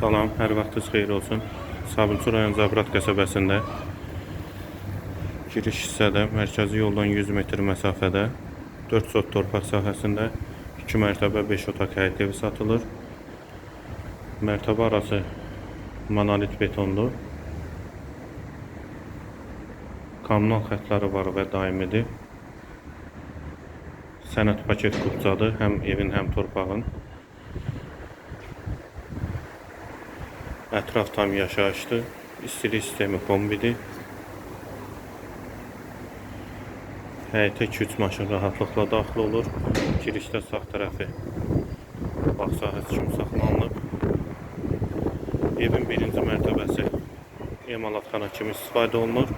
Salam, hər vaxtınız xeyir olsun. Sabunçu rayon Zabrat qəsəbəsində giriş hissədə mərkəzi yoldan 100 metr məsafədə 4 sot torpaq sahəsində 2 mərtəbə 5 otaq həyət evi satılır. Mərtəbə arası monolit betondur. Kommunal xətləri var və daimidir. Sənəd paket kupçadır, həm evin, həm torpağın. Ətraf tam yaşayışdır. İstilik sistemi kombidir. Həyətə 2-3 maşın rahatlıqla daxil olur. Girişdə sağ tərəfi bağ sahəsi kimi saxlanılıb. Evin birinci mərtəbəsi emalatxana kimi istifadə olunur.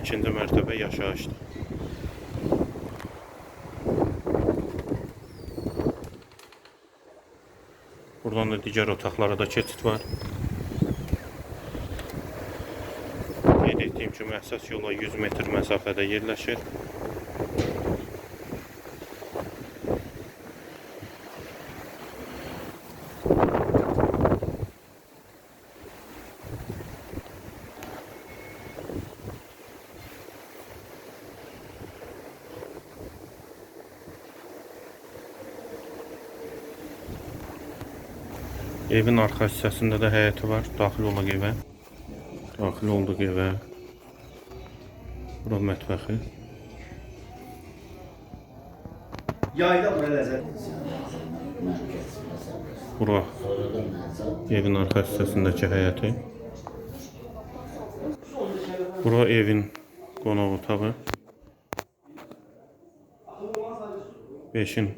İkinci mərtəbə yaşayışdır. Buradan da digər otaqlara da keçid var. Qeyd etdiyim kimi əsas yola 100 metr məsafədə yerləşir. Evin arxa hissəsində də həyəti var. Daxil olaq evə. Daxil olduq evə. Bura mətbəxi. Yayda bura ləzzət. Bura evin arxa hissəsindəki həyəti. Bura evin qonaq otağı. 5-in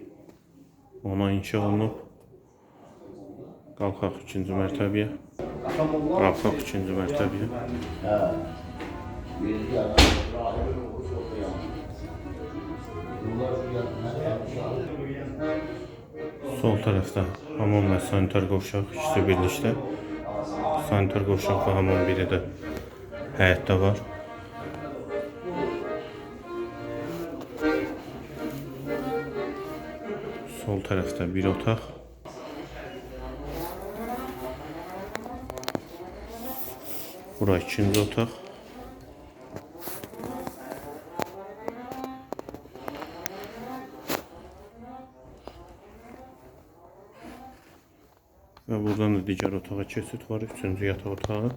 ona inşa olunub. Qalxaq ikinci mərtəbəyə. Qalxaq ikinci mərtəbəyə. Sol tərəfdə hamam və sanitar qovşaq ikisi birlikdə. Sanitar qovşaq və hamam biri də həyətdə var. Sol tərəfdə bir otaq. Bura ikinci otaq. Və buradan da digər otağa keçid var. Üçüncü yataq otağı.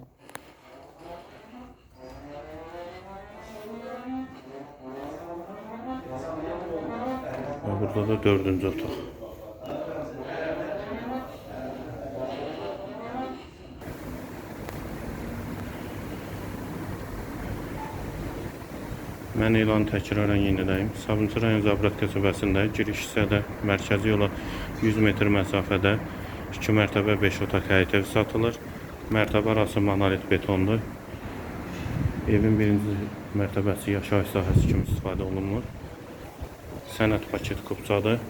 Və burada da dördüncü otaq. Mən elanı təkrarən yeniləyim. Sabunçu rayon Zabrat qəsəbəsində giriş hissədə mərkəzi yola 100 metr məsafədə 2 mərtəbə 5 otaq həyət evi satılır. Mərtəbə arası monolit betondur. Evin birinci mərtəbəsi yaşayış sahəsi kimi istifadə olunmur. Sənəd paket kupçadır.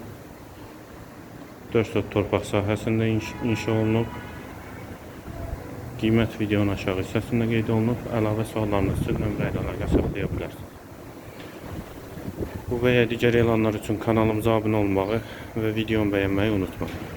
4 sot torpaq sahəsində inş inşa olunub. Qiymət videonun aşağı hissəsində qeyd olunub. Əlavə suallarınız üçün nömrə ilə əlaqə saxlaya bilərsiniz. Bu və ya elanlar üçün kanalımıza abunə olmağı və videomu bəyənməyi unutmayın.